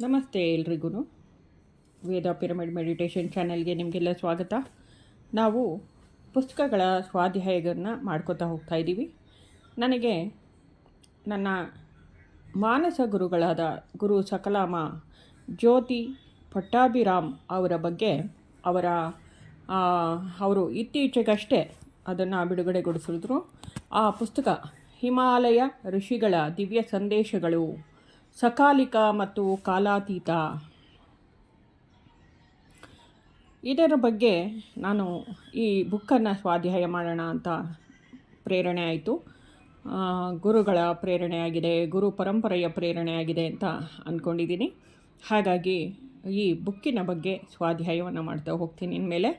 ನಮಸ್ತೆ ಎಲ್ರಿಗೂ. ವೇದ pyramid meditation ಚಾನಲ್ಗೆ ನಿಮಗೆಲ್ಲ ಸ್ವಾಗತ. ನಾವು ಪುಸ್ತಕಗಳ ಸ್ವಾಧ್ಯಾಯಗಳನ್ನು ಮಾಡ್ಕೋತಾ ಹೋಗ್ತಾ ಇದ್ದೀವಿ. ನನಗೆ ನನ್ನ ಮಾನಸ ಗುರುಗಳಾದ ಗುರು ಸಕಲಾಮ ಜ್ಯೋತಿ ಪಟ್ಟಾಭಿರಾಮ್ ಅವರ ಬಗ್ಗೆ ಅವರ ಅವರು ಇತ್ತೀಚೆಗಷ್ಟೇ ಅದನ್ನು ಬಿಡುಗಡೆಗೊಳಿಸಿದ್ರು. ಆ ಪುಸ್ತಕ ಹಿಮಾಲಯ ಋಷಿಗಳ ದಿವ್ಯ ಸಂದೇಶಗಳು ಸಕಾಲಿಕ ಮತ್ತು ಕಾಲಾತೀತ. ಇದರ ಬಗ್ಗೆ ನಾನು ಈ ಬುಕ್ಕನ್ನು ಸ್ವಾಧ್ಯಾಯ ಮಾಡೋಣ ಅಂತ ಪ್ರೇರಣೆ ಆಯಿತು. ಗುರುಗಳ ಪ್ರೇರಣೆಯಾಗಿದೆ ಗುರು ಪರಂಪರೆಯ ಪ್ರೇರಣೆಯಾಗಿದೆ ಅಂತ ಅಂದ್ಕೊಂಡಿದ್ದೀನಿ ಹಾಗಾಗಿ ಈ ಬುಕ್ಕಿನ ಬಗ್ಗೆ ಸ್ವಾಧ್ಯಾಯವನ್ನು ಮಾಡ್ತಾ ಹೋಗ್ತೀನಿ ಇನ್ಮೇಲೆ.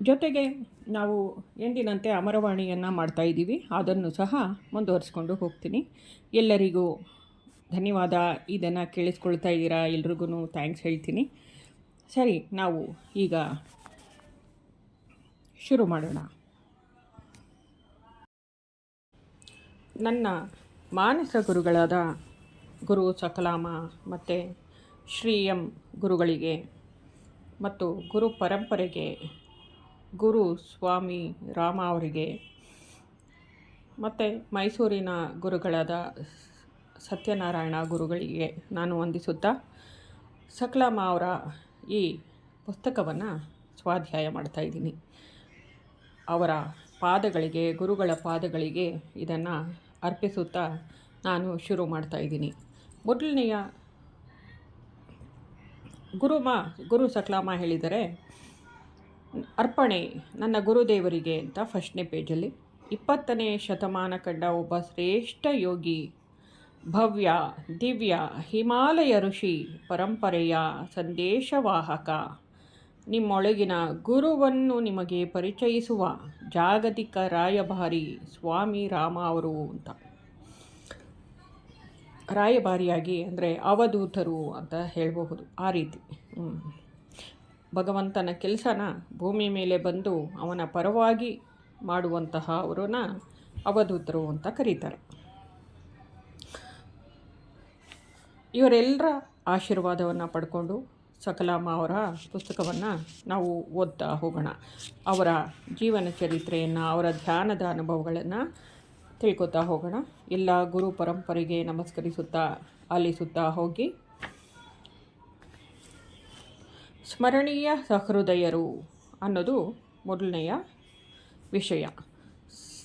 ಜೊತೆಗೆ ನಾವು ಎಂದಿನಂತೆ ಅಮರವಾಣಿಯನ್ನು ಮಾಡ್ತಾ ಇದ್ದೀವಿ, ಅದನ್ನು ಸಹ ಮುಂದುವರಿಸ್ಕೊಂಡು ಹೋಗ್ತೀನಿ. ಎಲ್ಲರಿಗೂ ಧನ್ಯವಾದ. ಇದನ್ನು ಕೇಳಿಸ್ಕೊಳ್ತಾ ಇದ್ದೀರಾ? ಎಲ್ರಿಗೂ ಥ್ಯಾಂಕ್ಸ್ ಹೇಳ್ತೀನಿ. ಸರಿ, ನಾವು ಈಗ ಶುರು ಮಾಡೋಣ. ನನ್ನ ಮಾನಸ ಗುರುಗಳಾದ ಗುರು ಸಕಲಾಮ ಮತ್ತು ಶ್ರೀ ಎಂ ಗುರುಗಳಿಗೆ ಮತ್ತು ಗುರು ಪರಂಪರೆಗೆ ಗುರು ಸ್ವಾಮಿ ರಾಮ ಅವರಿಗೆ ಮತ್ತು ಮೈಸೂರಿನ ಗುರುಗಳಾದ ಸತ್ಯನಾರಾಯಣ ಗುರುಗಳಿಗೆ ನಾನು ವಂದಿಸುತ್ತಾ ಸಕ್ಲಾಮ ಅವರ ಈ ಪುಸ್ತಕವನ್ನು ಸ್ವಾಧ್ಯಾಯ ಮಾಡ್ತಾ ಇದ್ದೀನಿ. ಅವರ ಪಾದಗಳಿಗೆ, ಗುರುಗಳ ಪಾದಗಳಿಗೆ ಇದನ್ನು ಅರ್ಪಿಸುತ್ತಾ ನಾನು ಶುರು ಮಾಡ್ತಾ ಇದ್ದೀನಿ. ಮೊದಲನೆಯ ಗುರುಮ ಗುರು ಸಕಲಾಮ ಹೇಳಿದರೆ, ಅರ್ಪಣೆ ನನ್ನ ಗುರುದೇವರಿಗೆ ಅಂತ ಫಸ್ಟ್ನೇ ಪೇಜಲ್ಲಿ ಇಪ್ಪತ್ತನೇ ಶತಮಾನ ಕಂಡ ಒಬ್ಬ ಶ್ರೇಷ್ಠ ಯೋಗಿ ಭವ್ಯ, ದಿವ್ಯ, ಹಿಮಾಲಯ ಋಷಿ ಪರಂಪರೆಯ ಸಂದೇಶವಾಹಕ. ನಿಮ್ಮೊಳಗಿನ ಗುರುವನ್ನು ನಿಮಗೆ ಪರಿಚಯಿಸುವ ಜಾಗತಿಕ ರಾಯಭಾರಿ ಸ್ವಾಮಿ ರಾಮ ಅವರು ಅಂತ. ರಾಯಭಾರಿಯಾಗಿ ಅಂದರೆ ಅವಧೂತರು ಅಂತ ಹೇಳಬಹುದು ಆ ರೀತಿ. ಭಗವಂತನ ಕೆಲಸನ ಭೂಮಿ ಮೇಲೆ ಬಂದು ಅವನ ಪರವಾಗಿ ಮಾಡುವಂತಹ ಅವರನ್ನ ಅವಧೂತರು ಅಂತ ಕರೀತಾರೆ. ಇವರೆಲ್ಲರ ಆಶೀರ್ವಾದವನ್ನು ಪಡ್ಕೊಂಡು ಸಕಲಾಮ ಅವರ ಪುಸ್ತಕವನ್ನು ನಾವು ಓದ್ತಾ ಹೋಗೋಣ. ಅವರ ಜೀವನ ಚರಿತ್ರೆಯನ್ನು, ಅವರ ಧ್ಯಾನದ ಅನುಭವಗಳನ್ನು ತಿಳ್ಕೊತಾ ಹೋಗೋಣ. ಎಲ್ಲ ಗುರು ಪರಂಪರೆಗೆ ನಮಸ್ಕರಿಸುತ್ತಾ, ಆಲಿಸುತ್ತಾ ಹೋಗಿ. ಸ್ಮರಣೀಯ ಸಹೃದಯರು ಅನ್ನೋದು ಮೊದಲನೆಯ ವಿಷಯ.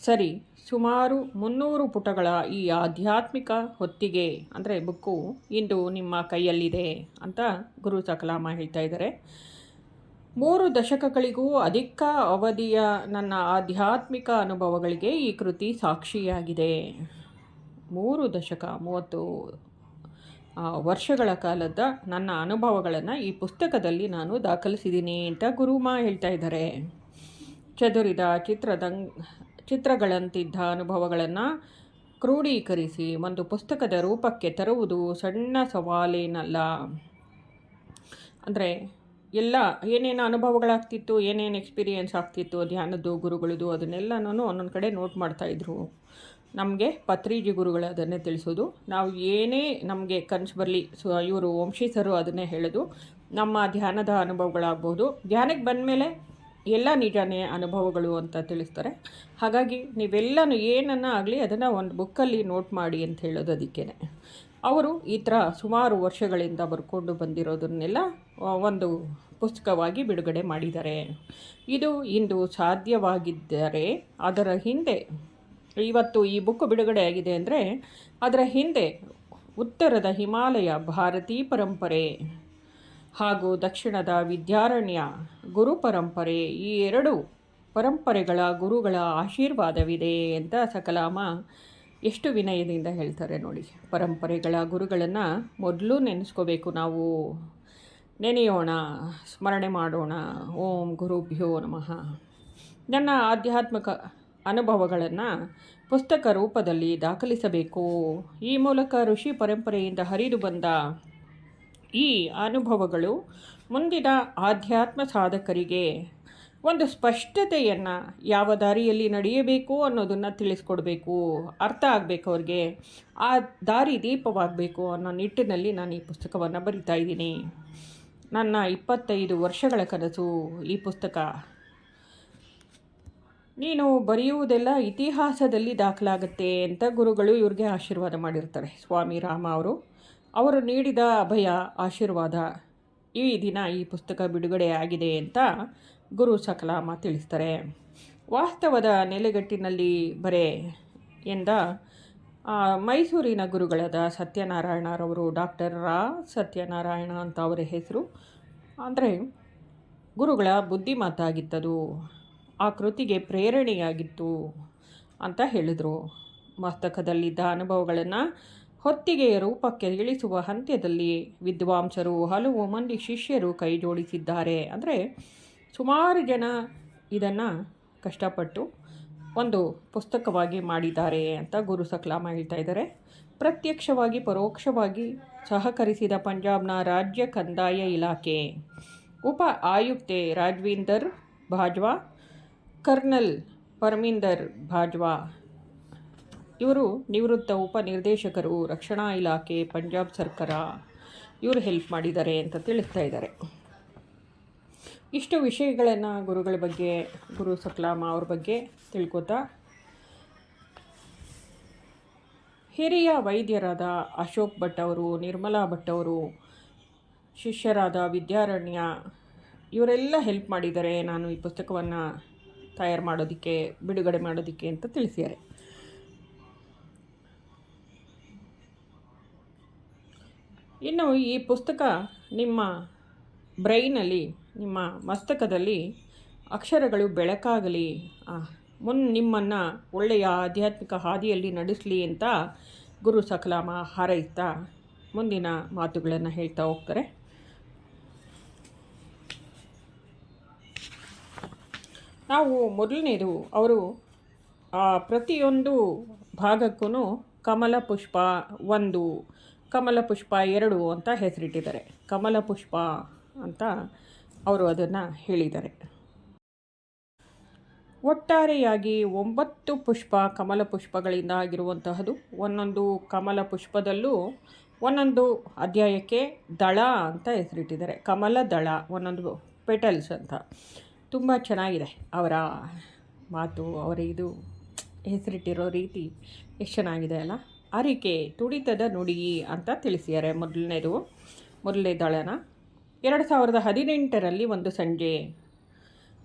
ಸರಿ ಸುಮಾರು ಮುನ್ನೂರು ಪುಟಗಳ ಈ ಆಧ್ಯಾತ್ಮಿಕ ಹೊತ್ತಿಗೆ, ಅಂದರೆ ಬುಕ್ಕು ಇಂದು ನಿಮ್ಮ ಕೈಯಲ್ಲಿದೆ ಅಂತ ಗುರು ಸಕಲಾಮ ಹೇಳ್ತಾ ಇದ್ದಾರೆ. ಮೂರು ದಶಕಗಳಿಗೂ ಅಧಿಕ ಅವಧಿಯ ನನ್ನ ಆಧ್ಯಾತ್ಮಿಕ ಅನುಭವಗಳಿಗೆ ಈ ಕೃತಿ ಸಾಕ್ಷಿಯಾಗಿದೆ. ಮೂರು ದಶಕ, ಮೂವತ್ತು ವರ್ಷಗಳ ಕಾಲದ ನನ್ನ ಅನುಭವಗಳನ್ನು ಈ ಪುಸ್ತಕದಲ್ಲಿ ನಾನು ದಾಖಲಿಸಿದ್ದೀನಿ ಅಂತ ಗುರುಮಾ ಹೇಳ್ತಾ ಇದ್ದಾರೆ. ಚದುರಿದ ಚಿತ್ರದಂಗ್ ಚಿತ್ರಗಳಂತಿದ್ದ ಅನುಭವಗಳನ್ನು ಕ್ರೋಢೀಕರಿಸಿ ಒಂದು ಪುಸ್ತಕದ ರೂಪಕ್ಕೆ ತರುವುದು ಸಣ್ಣ ಸವಾಲೇನಲ್ಲ. ಅಂದರೆ ಎಲ್ಲ ಏನೇನು ಅನುಭವಗಳಾಗ್ತಿತ್ತು, ಏನೇನು ಎಕ್ಸ್ಪೀರಿಯೆನ್ಸ್ ಆಗ್ತಿತ್ತು, ಧ್ಯಾನದ್ದು, ಗುರುಗಳದ್ದು, ಅದನ್ನೆಲ್ಲನೂ ಒಂದೊಂದು ಕಡೆ ನೋಟ್ ಮಾಡ್ತಾಯಿದ್ರು ನಮಗೆ ಪತ್ರಿಜಿ ಗುರುಗಳು ಅದನ್ನೇ ತಿಳಿಸೋದು. ನಾವು ಏನೇ ನಮಗೆ ಕನಸು ಬರಲಿ, ಸೊ, ಇವರು ವಂಶೀಸರು ಅದನ್ನೇ ಹೇಳೋದು. ನಮ್ಮ ಧ್ಯಾನದ ಅನುಭವಗಳಾಗ್ಬೋದು. ಧ್ಯಾನಕ್ಕೆ ಬಂದಮೇಲೆ ಎಲ್ಲ ನಿಜಾನೇ ಅನುಭವಗಳು ಅಂತ ತಿಳಿಸ್ತಾರೆ. ಹಾಗಾಗಿ ನೀವೆಲ್ಲನೂ ಏನನ್ನ ಆಗಲಿ ಅದನ್ನು ಒಂದು ಬುಕ್ಕಲ್ಲಿ ನೋಟ್ ಮಾಡಿ ಅಂತ ಹೇಳೋದು ಅದಕ್ಕೇ ಅವರು ಈ ಥರ ಸುಮಾರು ವರ್ಷಗಳಿಂದ ಬರ್ಕೊಂಡು ಬಂದಿರೋದನ್ನೆಲ್ಲ ಒಂದು ಪುಸ್ತಕವಾಗಿ ಬಿಡುಗಡೆ ಮಾಡಿದ್ದಾರೆ. ಇದು ಇಂದು ಸಾಧ್ಯವಾಗಿದ್ದರೆ ಅದರ ಹಿಂದೆ ಇವತ್ತು ಈ ಬುಕ್ ಬಿಡುಗಡೆ ಆಗಿದೆ ಅಂದರೆ ಅದರ ಹಿಂದೆ ಉತ್ತರದ ಹಿಮಾಲಯ ಭಾರತೀ ಪರಂಪರೆ. ಹಾಗೂ ದಕ್ಷಿಣದ ವಿದ್ಯಾರಣ್ಯ ಗುರು ಪರಂಪರೆ ಈ ಎರಡು ಪರಂಪರೆಗಳ ಗುರುಗಳ ಆಶೀರ್ವಾದವಿದೆ ಅಂತ ಸಕಲಾಮ ಎಷ್ಟು ವಿನಯದಿಂದ ಹೇಳ್ತಾರೆ ನೋಡಿ. ಪರಂಪರೆಗಳ ಗುರುಗಳನ್ನು ಮೊದಲು ನೆನೆಸ್ಕೋಬೇಕು ನಾವು. ನೆನೆಯೋಣ, ಸ್ಮರಣೆ ಮಾಡೋಣ. ಓಂ ಗುರುಭ್ಯೋ ನಮಃ. ನನ್ನ ಆಧ್ಯಾತ್ಮಿಕ ಅನುಭವಗಳನ್ನು ಪುಸ್ತಕ ರೂಪದಲ್ಲಿ ದಾಖಲಿಸಬೇಕು. ಈ ಮೂಲಕ ಋಷಿ ಪರಂಪರೆಯಿಂದ ಹರಿದು ಬಂದ ಈ ಅನುಭವಗಳು ಮುಂದಿನ ಆಧ್ಯಾತ್ಮ ಸಾಧಕರಿಗೆ ಒಂದು ಸ್ಪಷ್ಟತೆಯನ್ನು ಯಾವ ದಾರಿಯಲ್ಲಿ ನಡೆಯಬೇಕು ಅನ್ನೋದನ್ನು ತಿಳಿಸ್ಕೊಡ್ಬೇಕು, ಅರ್ಥ ಆಗಬೇಕು ಅವ್ರಿಗೆ, ಆ ದಾರಿ ದೀಪವಾಗಬೇಕು ಅನ್ನೋ ನಿಟ್ಟಿನಲ್ಲಿ ನಾನು ಈ ಪುಸ್ತಕವನ್ನು ಬರಿತಾ ಇದ್ದೀನಿ. ನನ್ನ ಇಪ್ಪತ್ತೈದು ವರ್ಷಗಳ ಕನಸು ಈ ಪುಸ್ತಕ. ನೀನು ಬರೆಯುವುದೆಲ್ಲ ಇತಿಹಾಸದಲ್ಲಿ ದಾಖಲಾಗುತ್ತೆ ಅಂತ ಗುರುಗಳು ಇವ್ರಿಗೆ ಆಶೀರ್ವಾದ ಮಾಡಿರ್ತಾರೆ. ಸ್ವಾಮಿ ರಾಮ ಅವರು ಅವರು ನೀಡಿದ ಅಭಯ ಆಶೀರ್ವಾದ ಈ ದಿನ ಈ ಪುಸ್ತಕ ಬಿಡುಗಡೆ ಆಗಿದೆ ಅಂತ ಗುರು ಸಕಲಾಮ ತಿಳಿಸ್ತಾರೆ. ವಾಸ್ತವದ ನೆಲೆಗಟ್ಟಿನಲ್ಲಿ ಬರೆ ಎಂದ ಮೈಸೂರಿನ ಗುರುಗಳಾದ ಸತ್ಯನಾರಾಯಣರವರು ಡಾಕ್ಟರ್ ರಾ. ಸತ್ಯನಾರಾಯಣ ಅಂತ ಅವರ ಹೆಸರು. ಅಂದರೆ ಗುರುಗಳ ಬುದ್ಧಿಮಾತಾಗಿತ್ತದು ಆ ಕೃತಿಗೆ ಪ್ರೇರಣೆಯಾಗಿತ್ತು ಅಂತ ಹೇಳಿದರು. ಮಸ್ತಕದಲ್ಲಿದ್ದ ಅನುಭವಗಳನ್ನು ಹೊತ್ತಿಗೆ ರೂಪಕ್ಕೆ ಇಳಿಸುವ ಹಂತ್ಯದಲ್ಲಿ ವಿದ್ವಾಂಸರು ಹಲವು ಮಂದಿ ಶಿಷ್ಯರು ಕೈಜೋಡಿಸಿದ್ದಾರೆ. ಅಂದರೆ ಸುಮಾರು ಜನ ಇದನ್ನು ಕಷ್ಟಪಟ್ಟು ಒಂದು ಪುಸ್ತಕವಾಗಿ ಮಾಡಿದ್ದಾರೆ ಅಂತ ಗುರು ಸಕ್ಲಾಮ ಹೇಳ್ತಾ ಇದ್ದಾರೆ. ಪ್ರತ್ಯಕ್ಷವಾಗಿ, ಪರೋಕ್ಷವಾಗಿ ಸಹಕರಿಸಿದ ಪಂಜಾಬ್ನ ರಾಜ್ಯ ಕಂದಾಯ ಇಲಾಖೆ ಉಪ ಆಯುಕ್ತೆ ರಾಜ್ವೀಂದರ್ ಭಾಜ್ವಾ, ಕರ್ನಲ್ ಪರಮೀಂದರ್ ಭಾಜ್ವಾ ಇವರು ನಿವೃತ್ತ ಉಪನಿರ್ದೇಶಕರು, ರಕ್ಷಣಾ ಇಲಾಖೆ, ಪಂಜಾಬ್ ಸರ್ಕಾರ, ಇವರು ಹೆಲ್ಪ್ ಮಾಡಿದ್ದಾರೆ ಅಂತ ತಿಳಿಸ್ತಾ ಇದ್ದಾರೆ. ಇಷ್ಟು ವಿಷಯಗಳನ್ನು ಗುರುಗಳ ಬಗ್ಗೆ, ಗುರು ಸಕ್ಲಾಮ ಅವ್ರ ಬಗ್ಗೆ ತಿಳ್ಕೊತಾ. ಹಿರಿಯ ವೈದ್ಯರಾದ ಅಶೋಕ್ ಭಟ್ ಅವರು, ನಿರ್ಮಲಾ ಭಟ್ ಅವರು, ಶಿಷ್ಯರಾದ ವಿದ್ಯಾರಣ್ಯ, ಇವರೆಲ್ಲ ಹೆಲ್ಪ್ ಮಾಡಿದ್ದಾರೆ. ನಾನು ಈ ಪುಸ್ತಕವನ್ನು ತಯಾರು ಮಾಡೋದಕ್ಕೆ, ಬಿಡುಗಡೆ ಮಾಡೋದಕ್ಕೆ ಅಂತ ತಿಳಿಸಿದ್ದಾರೆ. ಇನ್ನು ಈ ಪುಸ್ತಕ ನಿಮ್ಮ ಬ್ರೈನಲ್ಲಿ, ನಿಮ್ಮ ಮಸ್ತಕದಲ್ಲಿ ಅಕ್ಷರಗಳು ಬೆಳಕಾಗಲಿ. ಮುನ್ ನಿಮ್ಮನ್ನು ಒಳ್ಳೆಯ ಆಧ್ಯಾತ್ಮಿಕ ಹಾದಿಯಲ್ಲಿ ನಡೆಸಲಿ ಅಂತ ಗುರು ಸಕಲಾಮ ಹಾರೈಸ್ತಾ ಮುಂದಿನ ಮಾತುಗಳನ್ನು ಹೇಳ್ತಾ ಹೋಗ್ತಾರೆ. ನಾವು ಮೊದಲನೇದು, ಅವರು ಪ್ರತಿಯೊಂದು ಭಾಗಕ್ಕೂ ಕಮಲ ಪುಷ್ಪ ಒಂದು ಕಮಲ ಪುಷ್ಪ ಎರಡು ಅಂತ ಹೆಸರಿಟ್ಟಿದ್ದಾರೆ. ಕಮಲ ಪುಷ್ಪ ಅಂತ ಅವರು ಅದನ್ನು ಹೇಳಿದ್ದಾರೆ. ಒಟ್ಟಾರೆಯಾಗಿ ಒಂಬತ್ತು ಪುಷ್ಪ ಕಮಲ ಪುಷ್ಪಗಳಿಂದ ಆಗಿರುವಂತಹದ್ದು. ಒಂದೊಂದು ಕಮಲ ಪುಷ್ಪದಲ್ಲೂ ಒಂದೊಂದು ಅಧ್ಯಾಯಕ್ಕೆ ದಳ ಅಂತ ಹೆಸರಿಟ್ಟಿದ್ದಾರೆ. ಕಮಲ ದಳ, ಒಂದೊಂದು ಪೆಟಲ್ಸ್ ಅಂತ. ತುಂಬ ಚೆನ್ನಾಗಿದೆ. ಅವರ ಮಾತು, ಅವರ ಇದು, ಹೆಸರಿಟ್ಟಿರೋ ರೀತಿ. ಎಷ್ಟು ಚೆನ್ನಾಗಿದೆ ಅಲ್ಲ? ಅರಿಕೆ ತುಡಿತದ ನುಡಿ ಅಂತ ತಿಳಿಸಿದ್ದಾರೆ. ಮೊದಲನೇದು, ಮೊದಲನೇ ದಳನ. ಎರಡು ಸಾವಿರದ ಹದಿನೆಂಟರಲ್ಲಿ ಒಂದು ಸಂಜೆ,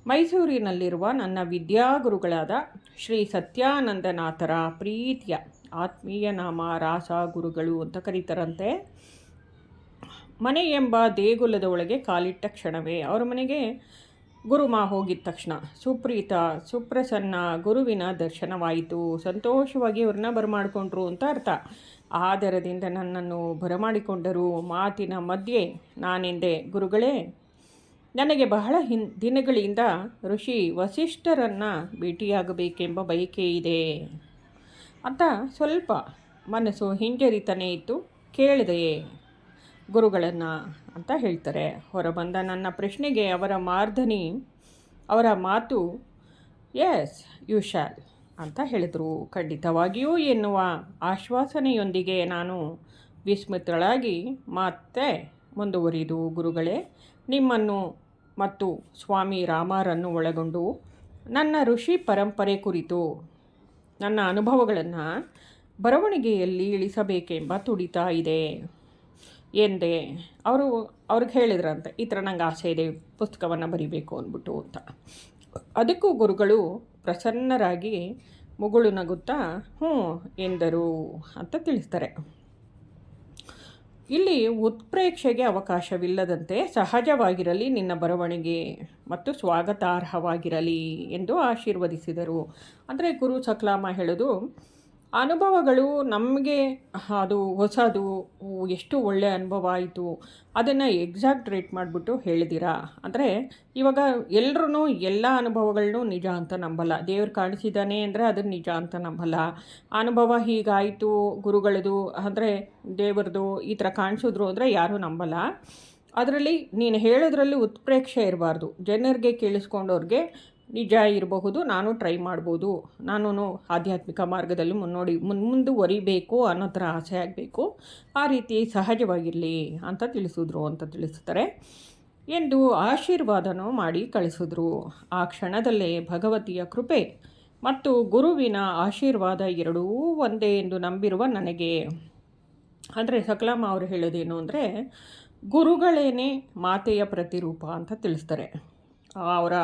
ಮೈಸೂರಿನಲ್ಲಿರುವ ನನ್ನ ವಿದ್ಯಾಗುರುಗಳಾದ ಶ್ರೀ ಸತ್ಯಾನಂದನಾಥರ ಪ್ರೀತಿಯ ಆತ್ಮೀಯ ನಾಮ ರಾಸ ಗುರುಗಳು ಅಂತ ಕರೀತಾರಂತೆ. ಮನೆ ಎಂಬ ದೇಗುಲದ ಒಳಗೆ ಕಾಲಿಟ್ಟ ಕ್ಷಣವೇ, ಅವರ ಮನೆಗೆ ಗುರುಮ ಹೋಗಿದ ತಕ್ಷಣ ಸುಪ್ರೀತ, ಸುಪ್ರಸನ್ನ ಗುರುವಿನ ದರ್ಶನವಾಯಿತು. ಸಂತೋಷವಾಗಿ ಅವ್ರನ್ನ ಬರಮಾಡಿಕೊಂಡ್ರು ಅಂತ ಅರ್ಥ. ಆದರದಿಂದ ನನ್ನನ್ನು ಬರಮಾಡಿಕೊಂಡರು. ಮಾತಿನ ಮಧ್ಯೆ ನಾನೆಂದೆ, ಗುರುಗಳೇ, ನನಗೆ ಬಹಳ ಹಿನ್, ದಿನಗಳಿಂದ ಋಷಿ ವಸಿಷ್ಠರನ್ನು ಭೇಟಿಯಾಗಬೇಕೆಂಬ ಬಯಕೆ ಇದೆ. ಅಂತ ಸ್ವಲ್ಪ ಮನಸ್ಸು ಹಿಂಜರಿತನೇ ಇತ್ತು. ಕೇಳಿದೆಯೇ, ಗುರುಗಳನ್ನು ಅಂತ ಹೇಳ್ತಾರೆ. ಹೊರಬಂದ ನನ್ನ ಪ್ರಶ್ನೆಗೆ ಅವರ ಮಾರ್ಧನಿ ಅವರ ಮಾತು ಎಸ್ ಯು ಶಾಲ್ ಅಂತ ಹೇಳಿದರು. ಖಂಡಿತವಾಗಿಯೂ ಎನ್ನುವ ಆಶ್ವಾಸನೆಯೊಂದಿಗೆ ನಾನು ವಿಸ್ಮೃತಳಾಗಿ, ಮತ್ತೆ ಮುಂದುವರಿದು ಗುರುಗಳೇ, ನಿಮ್ಮನ್ನು ಮತ್ತು ಸ್ವಾಮಿ ರಾಮರನ್ನು ಒಳಗೊಂಡು ನನ್ನ ಋಷಿ ಪರಂಪರೆ ಕುರಿತು, ನನ್ನ ಅನುಭವಗಳನ್ನು ಬರವಣಿಗೆಯಲ್ಲಿ ಇಳಿಸಬೇಕೆಂಬ ತುಡಿತಾ ಇದೆ. ಎಂದೆ ಅವರು ಅವ್ರಿಗೆ ಹೇಳಿದ್ರಂತೆ, ಈ ಥರ ನಂಗೆ ಆಸೆ ಇದೆ, ಪುಸ್ತಕವನ್ನು ಬರಿಬೇಕು ಅಂದ್ಬಿಟ್ಟು ಅಂತ. ಅದಕ್ಕೂ ಗುರುಗಳು ಪ್ರಸನ್ನರಾಗಿ ಮುಗುಳು ನಗುತ್ತಾ, ಹ್ಞೂ ಎಂದರು ಅಂತ ತಿಳಿಸ್ತಾರೆ. ಇಲ್ಲಿ ಉತ್ಪ್ರೇಕ್ಷೆಗೆ ಅವಕಾಶವಿಲ್ಲದಂತೆ ಸಹಜವಾಗಿರಲಿ, ನಿನ್ನ ಬರವಣಿಗೆ ಮತ್ತು ಸ್ವಾಗತಾರ್ಹವಾಗಿರಲಿ ಎಂದು ಆಶೀರ್ವದಿಸಿದರು. ಅಂದರೆ ಗುರು ಸಕ್ಲಾಮ ಹೇಳೋದು ಅನುಭವಗಳು ನಮಗೆ ಅದು ಹೊಸದು ಎಷ್ಟು ಒಳ್ಳೆಯ ಅನುಭವ ಆಯಿತು, ಅದನ್ನು ಎಕ್ಸಾಕ್ಟ್ ರೇಟ್ ಮಾಡಿಬಿಟ್ಟು ಹೇಳಿದಿರಾ? ಅಂದರೆ ಇವಾಗ ಎಲ್ಲರೂ ಎಲ್ಲ ಅನುಭವಗಳನ್ನು ನಿಜ ಅಂತ ನಂಬಲ್ಲ. ದೇವ್ರು ಕಾಣಿಸಿದ್ದಾನೆ ಅಂದರೆ ಅದನ್ನು ನಿಜ ಅಂತ ನಂಬಲ್ಲ. ಅನುಭವ ಹೀಗಾಯಿತು, ಗುರುಗಳದು ಅಂದರೆ ದೇವ್ರದ್ದು ಈ ಥರ ಕಾಣಿಸಿದ್ರು ಅಂದರೆ ಯಾರೂ ನಂಬಲ್ಲ. ಅದರಲ್ಲಿ ನೀನು ಹೇಳೋದ್ರಲ್ಲಿ ಉತ್ಪ್ರೇಕ್ಷೆ ಇರಬಾರ್ದು. ಜನರಿಗೆ ಕೇಳಿಸ್ಕೊಂಡವ್ರಿಗೆ ನಿಜ ಇರಬಹುದು, ನಾನು ಟ್ರೈ ಮಾಡ್ಬೋದು ನಾನು ಆಧ್ಯಾತ್ಮಿಕ ಮಾರ್ಗದಲ್ಲಿ ಮುನ್ನೋಡಿ, ಮುನ್, ಮುಂದುವರಿಬೇಕು ಅನ್ನೋ ಥರ ಆಸೆ ಆಗಬೇಕು. ಆ ರೀತಿ ಸಹಜವಾಗಿರಲಿ ಅಂತ ತಿಳಿಸಿದ್ರು ಅಂತ ತಿಳಿಸ್ತಾರೆ. ಎಂದು ಆಶೀರ್ವಾದನೂ ಮಾಡಿ ಕಳಿಸಿದ್ರು. ಆ ಕ್ಷಣದಲ್ಲೇ ಭಗವತಿಯ ಕೃಪೆ ಮತ್ತು ಗುರುವಿನ ಆಶೀರ್ವಾದ ಎರಡೂ ಒಂದೇ ಎಂದು ನಂಬಿರುವ ನನಗೆ. ಅಂದರೆ ಸಕಲಮ್ಮ ಅವರು ಹೇಳೋದೇನು ಅಂದರೆ, ಗುರುಗಳೇನೇ ಮಾತೆಯ ಪ್ರತಿರೂಪ ಅಂತ ತಿಳಿಸ್ತಾರೆ. ಅವರ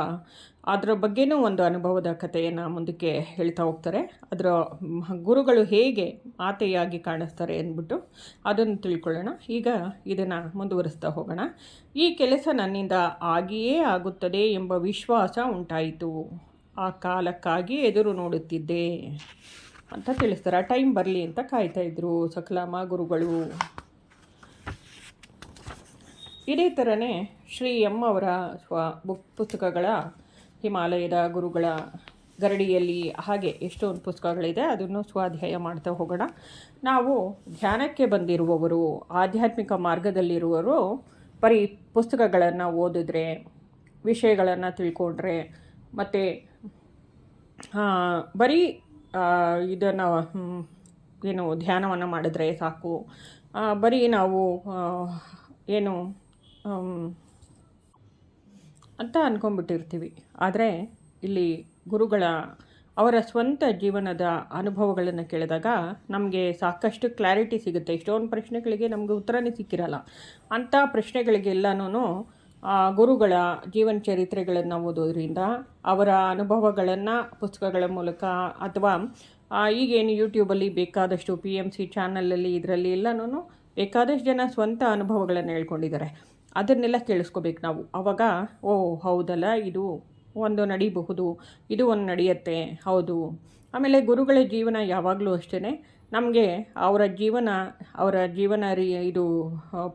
ಅದರ ಬಗ್ಗೆನೂ ಒಂದು ಅನುಭವದ ಕಥೆಯನ್ನು ಮುಂದಕ್ಕೆ ಹೇಳ್ತಾ ಹೋಗ್ತಾರೆ. ಅದರ ಗುರುಗಳು ಹೇಗೆ ಮಾತೆಯಾಗಿ ಕಾಣಿಸ್ತಾರೆ ಅಂದ್ಬಿಟ್ಟು ಅದನ್ನು ತಿಳ್ಕೊಳ್ಳೋಣ. ಈಗ ಇದನ್ನು ಮುಂದುವರಿಸ್ತಾ ಹೋಗೋಣ. ಈ ಕೆಲಸ ನನ್ನಿಂದ ಆಗಿಯೇ ಆಗುತ್ತದೆ ಎಂಬ ವಿಶ್ವಾಸ ಉಂಟಾಯಿತು. ಆ ಕಾಲಕ್ಕಾಗಿ ಎದುರು ನೋಡುತ್ತಿದ್ದೆ ಅಂತ ತಿಳಿಸ್ತಾರೆ. ಆ ಟೈಮ್ ಬರಲಿ ಅಂತ ಕಾಯ್ತಾ ಕಾಯ್ತಾಯಿದ್ರು ಸಕಲಾಮ ಗುರುಗಳು ಇದೇ ಥರನೇ ಶ್ರೀ ಎಂ ಅವರ ಸ್ವ ಬುಕ್ ಪುಸ್ತಕಗಳ ಹಿಮಾಲಯದ ಗುರುಗಳ ಗರಡಿಯಲ್ಲಿ ಹಾಗೆ ಎಷ್ಟೊಂದು ಪುಸ್ತಕಗಳಿದೆ, ಅದನ್ನು ಸ್ವಾಧ್ಯಾಯ ಮಾಡ್ತಾ ಹೋಗೋಣ. ನಾವು ಧ್ಯಾನಕ್ಕೆ ಬಂದಿರುವವರು, ಆಧ್ಯಾತ್ಮಿಕ ಮಾರ್ಗದಲ್ಲಿರುವವರು, ಬರೀ ಪುಸ್ತಕಗಳನ್ನು ಓದಿದ್ರೆ, ವಿಷಯಗಳನ್ನು ತಿಳ್ಕೊಂಡ್ರೆ, ಮತ್ತು ಬರೀ ಇದನ್ನು ಏನು ಧ್ಯಾನವನ್ನು ಮಾಡಿದ್ರೆ ಸಾಕು. ಬರೀ ನಾವು ಏನು ಅಂತ ಅಂದ್ಕೊಂಡ್ಬಿಟ್ಟಿರ್ತೀವಿ ಆದರೆ ಇಲ್ಲಿ ಗುರುಗಳ ಅವರ ಸ್ವಂತ ಜೀವನದ ಅನುಭವಗಳನ್ನು ಕೇಳಿದಾಗ ನಮಗೆ ಸಾಕಷ್ಟು ಕ್ಲಾರಿಟಿ ಸಿಗುತ್ತೆ. ಇಷ್ಟೊಂದು ಪ್ರಶ್ನೆಗಳಿಗೆ ನಮಗೆ ಉತ್ತರನೇ ಸಿಕ್ಕಿರಲ್ಲ. ಅಂಥ ಪ್ರಶ್ನೆಗಳಿಗೆಲ್ಲನೂ ಗುರುಗಳ ಜೀವನ ಚರಿತ್ರೆಗಳನ್ನು ಓದೋದ್ರಿಂದ ಅವರ ಅನುಭವಗಳನ್ನು, ಪುಸ್ತಕಗಳ ಮೂಲಕ ಅಥವಾ ಈಗೇನು ಯೂಟ್ಯೂಬಲ್ಲಿ ಬೇಕಾದಷ್ಟು ಪಿ ಎಂ ಸಿ ಚಾನಲಲ್ಲಿ ಇದರಲ್ಲಿ ಎಲ್ಲನೂ ಬೇಕಾದಷ್ಟು ಜನ ಸ್ವಂತ ಅನುಭವಗಳನ್ನು ಹೇಳ್ಕೊಂಡಿದ್ದಾರೆ. ಅದನ್ನೆಲ್ಲ ಕೇಳಿಸ್ಕೋಬೇಕು ನಾವು. ಆವಾಗ ಓ ಹೌದಲ್ಲ ಇದು. ಒಂದು ನಡಿಬಹುದು, ಇದು ಒಂದು ನಡೆಯುತ್ತೆ, ಹೌದು. ಆಮೇಲೆ ಗುರುಗಳ ಜೀವನ ಯಾವಾಗಲೂ ಅಷ್ಟೇ ನಮಗೆ ಅವರ ಜೀವನ ಅವರ ಜೀವನ ರೀ, ಇದು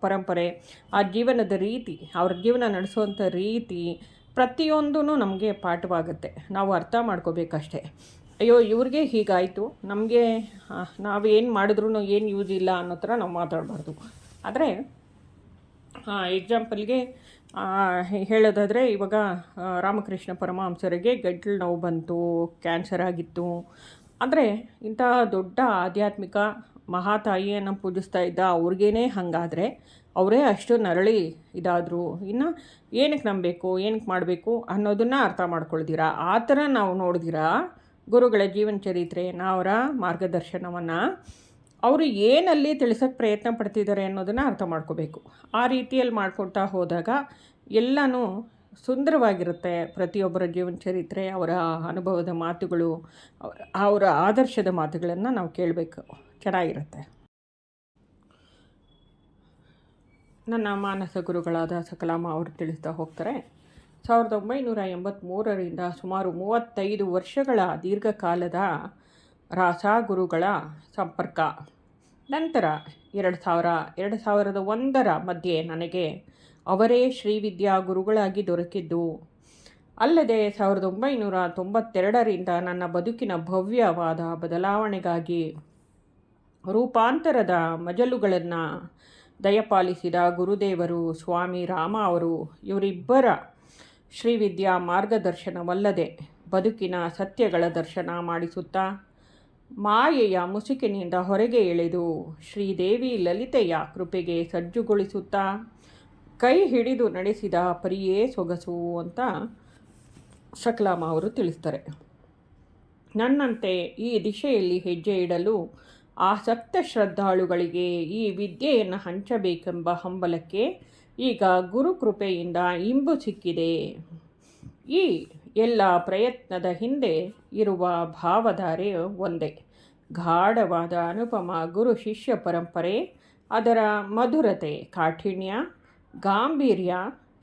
ಪರಂಪರೆ, ಆ ಜೀವನದ ರೀತಿ, ಅವ್ರ ಜೀವನ ನಡೆಸುವಂಥ ರೀತಿ ಪ್ರತಿಯೊಂದೂ ನಮಗೆ ಪಾಠವಾಗುತ್ತೆ. ನಾವು ಅರ್ಥ ಮಾಡ್ಕೋಬೇಕಷ್ಟೇ. ಅಯ್ಯೋ, ಇವ್ರಿಗೆ ಹೀಗಾಯಿತು. ನಮಗೆ ನಾವು ಏನು ಮಾಡಿದ್ರೂ ಏನು ಯೂಸ್ ಇಲ್ಲ ಅನ್ನೋ ಥರ ನಾವು ಮಾತಾಡಬಾರ್ದು. ಆದರೆ ಎಕ್ಸಾಂಪಲ್ಗೆ ಹೇಳೋದಾದರೆ ಇವಾಗ ರಾಮಕೃಷ್ಣ ಪರಮಹಂಸರಿಗೆ ಗಂಟ್ಲು ನೋವು ಬಂತು, ಕ್ಯಾನ್ಸರ್ ಆಗಿತ್ತು. ಅಂದರೆ ಇಂಥ ದೊಡ್ಡ ಆಧ್ಯಾತ್ಮಿಕ ಮಹಾತಾಯಿಯನ್ನು ಪೂಜಿಸ್ತಾ ಇದ್ದ ಅವ್ರಿಗೇನೆ ಹಾಗಾದರೆ ಅವರೇ ಅಷ್ಟು ನರಳಿ ಇದಾದರು. ಇನ್ನು ಏನಕ್ಕೆ ನಂಬಬೇಕು ಏನಕ್ಕೆ ಮಾಡಬೇಕು ಅನ್ನೋದನ್ನು ಅರ್ಥ ಮಾಡ್ಕೊಳ್ದಿರಾ. ಆ ಥರ ನಾವು ನೋಡಿದಿರ ಗುರುಗಳ ಜೀವನ ಚರಿತ್ರೆ ಅವರ ಮಾರ್ಗದರ್ಶನವನ್ನು. ಅವರು ಏನಲ್ಲಿ ತಿಳಿಸೋಕ್ಕೆ ಪ್ರಯತ್ನ ಪಡ್ತಿದ್ದಾರೆ ಅನ್ನೋದನ್ನು ಅರ್ಥ ಮಾಡ್ಕೋಬೇಕು. ಆ ರೀತಿಯಲ್ಲಿ ಮಾಡ್ಕೊಳ್ತಾ ಹೋದಾಗ ಎಲ್ಲನೂ ಸುಂದರವಾಗಿರುತ್ತೆ. ಪ್ರತಿಯೊಬ್ಬರ ಜೀವನ ಚರಿತ್ರೆ, ಅವರ ಅನುಭವದ ಮಾತುಗಳು, ಅವರ ಆದರ್ಶದ ಮಾತುಗಳನ್ನು ನಾವು ಕೇಳಬೇಕು. ಚೆನ್ನಾಗಿರುತ್ತೆ. ನನ್ನ ಮಾನಸ ಗುರುಗಳಾದ ಸಕಲಾಮ ಅವರು ತಿಳಿಸ್ತಾ ಹೋಗ್ತಾರೆ. ಸಾವಿರದ ಒಂಬೈನೂರ ಎಂಬತ್ತ್ಮೂರರಿಂದ ಸುಮಾರು ಮೂವತ್ತೈದು ವರ್ಷಗಳ ದೀರ್ಘಕಾಲದ ರಾಸಾಗುರುಗಳ ಸಂಪರ್ಕ. ನಂತರ ಎರಡು ಸಾವಿರ, ಎರಡು ಸಾವಿರದ ಒಂದರ ಮಧ್ಯೆ ನನಗೆ ಅವರೇ ಶ್ರೀವಿದ್ಯಾ ಗುರುಗಳಾಗಿ ದೊರಕಿದ್ದು. ಅಲ್ಲದೆ ಸಾವಿರದ ಒಂಬೈನೂರ ತೊಂಬತ್ತೆರಡರಿಂದ ನನ್ನ ಬದುಕಿನ ಭವ್ಯವಾದ ಬದಲಾವಣೆಗಾಗಿ ರೂಪಾಂತರದ ಮಜಲುಗಳನ್ನು ದಯಪಾಲಿಸಿದ ಗುರುದೇವರು ಸ್ವಾಮಿ ರಾಮ ಅವರು ಇವರಿಬ್ಬರ ಶ್ರೀವಿದ್ಯಾ ಮಾರ್ಗದರ್ಶನವಲ್ಲದೆ ಬದುಕಿನ ಸತ್ಯಗಳ ದರ್ಶನ ಮಾಡಿಸುತ್ತಾ ಮಾಯೆಯ ಮುಸುಕಿನಿಂದ ಹೊರಗೆ ಎಳೆದು ಶ್ರೀದೇವಿ ಲಲಿತೆಯ ಕೃಪೆಗೆ ಸಜ್ಜುಗೊಳಿಸುತ್ತಾ ಕೈ ಹಿಡಿದು ನಡೆಸಿದ ಪರಿಯೇ ಸೊಗಸು ಅಂತ ಶಕ್ಲಾಮ ಅವರು ತಿಳಿಸ್ತಾರೆ. ನನ್ನಂತೆ ಈ ದಿಶೆಯಲ್ಲಿ ಹೆಜ್ಜೆ ಇಡಲು ಆಸಕ್ತ ಶ್ರದ್ಧಾಳುಗಳಿಗೆ ಈ ವಿದ್ಯೆಯನ್ನು ಹಂಚಬೇಕೆಂಬ ಹಂಬಲಕ್ಕೆ ಈಗ ಗುರುಕೃಪೆಯಿಂದ ಇಂಬು ಸಿಕ್ಕಿದೆ. ಈ ಎಲ್ಲ ಪ್ರಯತ್ನದ ಹಿಂದೆ ಇರುವ ಭಾವಧಾರೆ ಒಂದೇ. ಗಾಢವಾದ ಅನುಪಮ ಗುರು ಶಿಷ್ಯ ಪರಂಪರೆ, ಅದರ ಮಧುರತೆ, ಕಾಠಿಣ್ಯ, ಗಾಂಭೀರ್ಯ,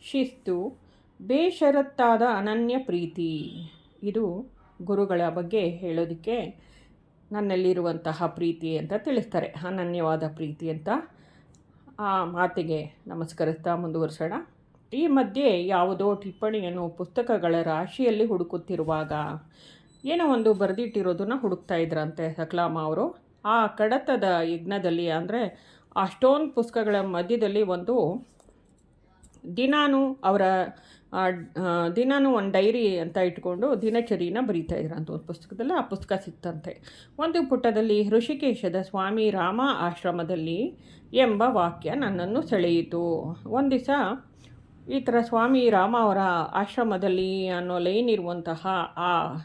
ಶಿಸ್ತು, ಬೇಷರತ್ತಾದ ಅನನ್ಯ ಪ್ರೀತಿ. ಇದು ಗುರುಗಳ ಬಗ್ಗೆ ಹೇಳೋದಕ್ಕೆ ನನ್ನಲ್ಲಿರುವಂತಹ ಪ್ರೀತಿ ಅಂತ ತಿಳಿಸ್ತಾರೆ. ಅನನ್ಯವಾದ ಪ್ರೀತಿ ಅಂತ ಆ ಮಾತಿಗೆ ನಮಸ್ಕರಿಸ್ತಾ ಮುಂದುವರಿಸೋಣ. ಈ ಮಧ್ಯೆ ಯಾವುದೋ ಟಿಪ್ಪಣಿಯನ್ನು ಪುಸ್ತಕಗಳ ರಾಶಿಯಲ್ಲಿ ಹುಡುಕುತ್ತಿರುವಾಗ ಏನೋ ಒಂದು ಬರೆದಿಟ್ಟಿರೋದನ್ನು ಹುಡುಕ್ತಾ ಇದ್ರಂತೆ ಸಕ್ಲಾಮ ಅವರು. ಆ ಕಡತದ ಯಜ್ಞದಲ್ಲಿ ಅಂದರೆ ಅಷ್ಟೊಂದು ಪುಸ್ತಕಗಳ ಮಧ್ಯದಲ್ಲಿ ಒಂದು ದಿನಾನು ಅವರ ದಿನಾನು ಒಂದು ಡೈರಿ ಅಂತ ಇಟ್ಕೊಂಡು ದಿನಚರಿನ ಬರೀತಾ ಇದ್ರಂತ ಒಂದು ಪುಸ್ತಕದಲ್ಲಿ. ಆ ಪುಸ್ತಕ ಸಿಕ್ತಂತೆ. ಒಂದು ಪುಟದಲ್ಲಿ ಋಷಿಕೇಶದ ಸ್ವಾಮಿ ರಾಮ ಆಶ್ರಮದಲ್ಲಿ ಎಂಬ ವಾಕ್ಯ ನನ್ನನ್ನು ಸೆಳೆಯಿತು. ಒಂದು ದಿವಸ ಈ ಥರ ಸ್ವಾಮಿ ರಾಮ ಅವರ ಆಶ್ರಮದಲ್ಲಿ ಅನ್ನೋ ಲೈನ್ ಇರುವಂತಹ ಆ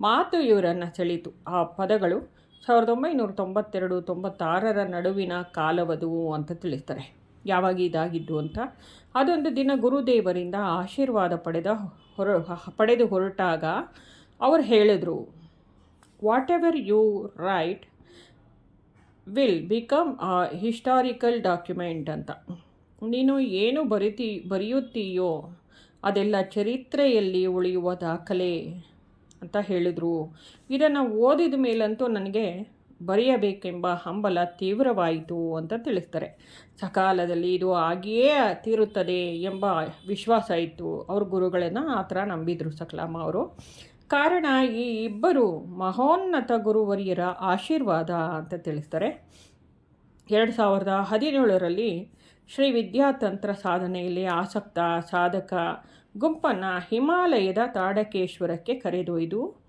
ಮಾತು ಇವರನ್ನು ಸೆಳೀತು. ಆ ಪದಗಳು ಸಾವಿರದ ಒಂಬೈನೂರ ತೊಂಬತ್ತೆರಡು, ತೊಂಬತ್ತಾರರ ನಡುವಿನ ಕಾಲವದು ಅಂತ ತಿಳಿಸ್ತಾರೆ. ಯಾವಾಗ ಇದಾಗಿದ್ದು ಅಂತ? ಅದೊಂದು ದಿನ ಗುರುದೇವರಿಂದ ಆಶೀರ್ವಾದ ಪಡೆದ ಹೊರ, ಪಡೆದು ಹೊರಟಾಗ ಅವರು ಹೇಳಿದರು whatever you write will become a historical document ಅಂತ. ನೀನು ಏನು ಬರಿತಿ, ಬರೆಯುತ್ತೀಯೋ ಅದೆಲ್ಲ ಚರಿತ್ರೆಯಲ್ಲಿ ಉಳಿಯುವ ದಾಖಲೆ ಅಂತ ಹೇಳಿದರು. ಇದನ್ನು ಓದಿದ ಮೇಲಂತೂ ನನಗೆ ಬರೆಯಬೇಕೆಂಬ ಹಂಬಲ ತೀವ್ರವಾಯಿತು ಅಂತ ತಿಳಿಸ್ತಾರೆ. ಸಕಾಲದಲ್ಲಿ ಇದು ಆಗಿಯೇ ತೀರುತ್ತದೆ ಎಂಬ ವಿಶ್ವಾಸ ಇತ್ತು. ಅವ್ರ ಗುರುಗಳನ್ನು ಆ ಥರ ನಂಬಿದರು ಸಕಲಾಮ ಅವರು. ಕಾರಣ ಈ ಇಬ್ಬರು ಮಹೋನ್ನತ ಗುರುವರಿಯರ ಆಶೀರ್ವಾದ ಅಂತ ತಿಳಿಸ್ತಾರೆ. ಎರಡು ಸಾವಿರದ ಹದಿನೇಳರಲ್ಲಿ ಶ್ರೀ ವಿದ್ಯಾತಂತ್ರ ಸಾಧನೆಯಲ್ಲಿ ಆಸಕ್ತ ಸಾಧಕ ಗುಂಪನ್ನು ಹಿಮಾಲಯದ ತಾಡಕೇಶ್ವರಕ್ಕೆ ಕರೆದೊಯ್ದು,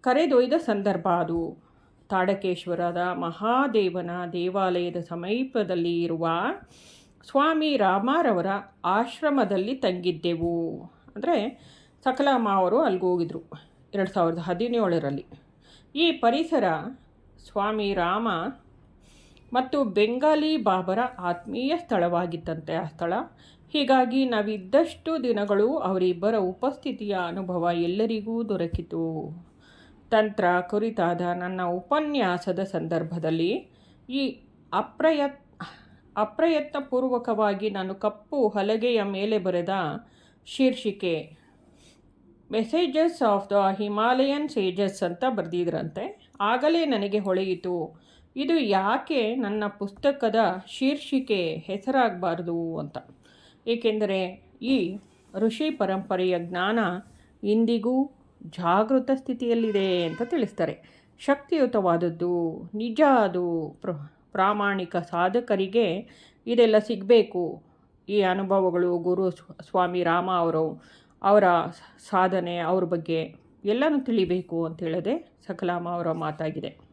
ಕರೆದೊಯ್ದ ಸಂದರ್ಭ ಅದು. ತಾಡಕೇಶ್ವರದ ಮಹಾದೇವನ ದೇವಾಲಯದ ಸಮೀಪದಲ್ಲಿ ಇರುವ ಸ್ವಾಮಿ ರಾಮಾರವರ ಆಶ್ರಮದಲ್ಲಿ ತಂಗಿದ್ದೆವು. ಅಂದರೆ ಸಕಲಾಮ ಅವರು ಅಲ್ಲಿಗೆ ಹೋಗಿದ್ರು ಎರಡು ಸಾವಿರದ ಹದಿನೇಳರಲ್ಲಿ. ಈ ಪರಿಸರ ಸ್ವಾಮಿ ರಾಮ ಮತ್ತು ಬೆಂಗಾಲಿ ಬಾಬರ ಆತ್ಮೀಯ ಸ್ಥಳವಾಗಿತ್ತಂತೆ ಆ ಸ್ಥಳ. ಹೀಗಾಗಿ ನಾವಿದ್ದಷ್ಟು ದಿನಗಳು ಅವರಿಬ್ಬರ ಉಪಸ್ಥಿತಿಯ ಅನುಭವ ಎಲ್ಲರಿಗೂ ದೊರಕಿತು. ತಂತ್ರ ಕುರಿತಾದ ನನ್ನ ಉಪನ್ಯಾಸದ ಸಂದರ್ಭದಲ್ಲಿ ಈ ಅಪ್ರಯತ್, ಅಪ್ರಯತ್ನಪೂರ್ವಕವಾಗಿ ನಾನು ಕಪ್ಪು ಹಲಗೆಯ ಮೇಲೆ ಬರೆದ ಶೀರ್ಷಿಕೆ, messages of the Himalayan sages ಅಂತ ಬರೆದಿದ್ರಂತೆ. ಆಗಲೇ ನನಗೆ ಹೊಳೆಯಿತು. ಇದು ಯಾಕೆ ನನ್ನ ಪುಸ್ತಕದ ಶೀರ್ಷಿಕೆ ಹೆಸರಾಗಬಾರ್ದು ಅಂತ. ಏಕೆಂದರೆ ಈ ಋಷಿ ಪರಂಪರೆಯ ಜ್ಞಾನ ಇಂದಿಗೂ ಜಾಗೃತ ಸ್ಥಿತಿಯಲ್ಲಿದೆ ಅಂತ ತಿಳಿಸ್ತಾರೆ. ಶಕ್ತಿಯುತವಾದದ್ದು, ನಿಜ ಅದು. ಪ್ರ, ಪ್ರಾಮಾಣಿಕ ಸಾಧಕರಿಗೆ ಇದೆಲ್ಲ ಸಿಗಬೇಕು. ಈ ಅನುಭವಗಳು ಗುರು ಸ್ವಾಮಿ ರಾಮ ಅವರು, ಅವರ ಸಾಧನೆ ಅವ್ರ ಬಗ್ಗೆ ಎಲ್ಲನೂ ತಿಳಿಬೇಕು ಅಂತ ಹೇಳದೆ ಸಕಲಾಮ ಅವರ ಮಾತಾಗಿದೆ.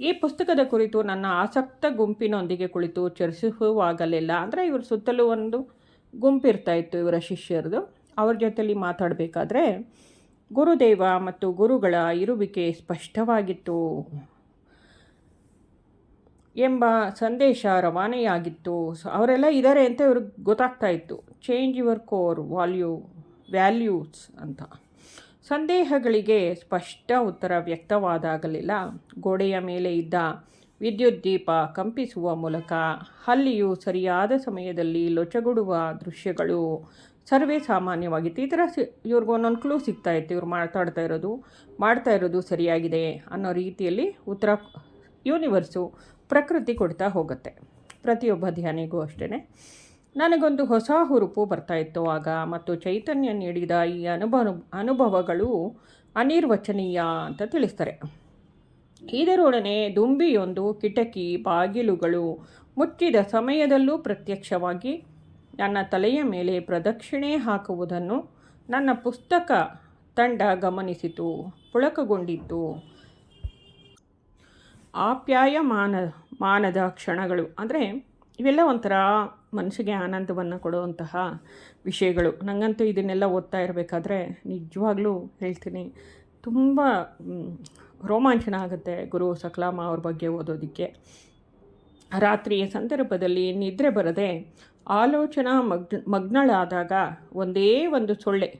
ಈ ಪುಸ್ತಕದ ಕುರಿತು ನನ್ನ ಆಸಕ್ತ ಗುಂಪಿನೊಂದಿಗೆ ಕುಳಿತು ಚರ್ಚಿಸುವಾಗಲಿಲ್ಲ, ಅಂದರೆ ಇವ್ರ ಸುತ್ತಲೂ ಒಂದು ಗುಂಪಿರ್ತಾ ಇತ್ತು ಇವರ ಶಿಷ್ಯರದು. ಅವ್ರ ಜೊತೆಲಿ ಮಾತಾಡಬೇಕಾದ್ರೆ, ಗುರುದೇವ ಮತ್ತು ಗುರುಗಳ ಇರುವಿಕೆ ಸ್ಪಷ್ಟವಾಗಿತ್ತು ಎಂಬ ಸಂದೇಶ ರವಾನೆಯಾಗಿತ್ತು. ಅವರೆಲ್ಲ ಇದ್ದಾರೆ ಅಂತ ಇವ್ರಿಗೆ ಗೊತ್ತಾಗ್ತಾ ಇತ್ತು. Change your core value values ಅಂತ. ಸಂದೇಹಗಳಿಗೆ ಸ್ಪಷ್ಟ ಉತ್ತರ ವ್ಯಕ್ತವಾದಾಗಲಿಲ್ಲ. ಗೋಡೆಯ ಮೇಲೆ ಇದ್ದ ವಿದ್ಯುತ್ ದೀಪ ಕಂಪಿಸುವ ಮೂಲಕ ಅಲ್ಲಿಯೂ ಸರಿಯಾದ ಸಮಯದಲ್ಲಿ ಲೊಚಗುಡುವ ದೃಶ್ಯಗಳು ಸರ್ವೇ ಸಾಮಾನ್ಯವಾಗಿತ್ತು. ಈ ಥರ ಸಿ, ಇವ್ರಿಗೆ ಒಂದೊಂದು ಕ್ಲೂ ಸಿಗ್ತಾ ಇತ್ತು. ಇವ್ರು ಮಾತಾಡ್ತಾ ಇರೋದು, ಮಾಡ್ತಾ ಇರೋದು ಸರಿಯಾಗಿದೆ ಅನ್ನೋ ರೀತಿಯಲ್ಲಿ ಉತ್ತರ ಯೂನಿವರ್ಸು ಪ್ರಕೃತಿ ಕೊಡ್ತಾ ಹೋಗುತ್ತೆ. ಪ್ರತಿಯೊಬ್ಬ ಧ್ಯಾನಿಗೂ ಅಷ್ಟೇ ನನಗೊಂದು ಹೊಸ ಹುರುಪು ಬರ್ತಾ ಇತ್ತು ಆಗ ಮತ್ತು ಚೈತನ್ಯ ನೀಡಿದ ಈ ಅನುಭವ, ಅನುಭವಗಳು ಅನಿರ್ವಚನೀಯ ಅಂತ ತಿಳಿಸ್ತಾರೆ. ಇದರೊಡನೆ ದುಂಬಿಯೊಂದು ಕಿಟಕಿ ಬಾಗಿಲುಗಳು ಮುಚ್ಚಿದ ಸಮಯದಲ್ಲೂ ಪ್ರತ್ಯಕ್ಷವಾಗಿ ನನ್ನ ತಲೆಯ ಮೇಲೆ ಪ್ರದಕ್ಷಿಣೆ ಹಾಕುವುದನ್ನು ನನ್ನ ಪುಸ್ತಕ ತಂಡ ಗಮನಿಸಿತು, ಪುಳಕಗೊಂಡಿತ್ತು. ಆಪ್ಯಾಯಮಾನ, ಮಾನದ ಕ್ಷಣಗಳು. ಅಂದರೆ ಇವೆಲ್ಲ ಒಂಥರ ಮನಸ್ಸಿಗೆ ಆನಂದವನ್ನು ಕೊಡುವಂತಹ ವಿಷಯಗಳು. ನನಗಂತೂ ಇದನ್ನೆಲ್ಲ ಓದ್ತಾ ಇರಬೇಕಾದ್ರೆ ನಿಜವಾಗ್ಲೂ ಹೇಳ್ತೀನಿ, ತುಂಬ ರೋಮಾಂಚನ ಆಗುತ್ತೆ ಗುರು ಸಕಲಾಮ ಅವ್ರ ಬಗ್ಗೆ ಓದೋದಕ್ಕೆ. ರಾತ್ರಿಯ ಸಂದರ್ಭದಲ್ಲಿ ನಿದ್ರೆ ಬರದೆ ಆಲೋಚನಾ ಮಗ್, ಮಗ್ನಳಾದಾಗ ಒಂದೇ ಒಂದು ಸೊಳ್ಳೆ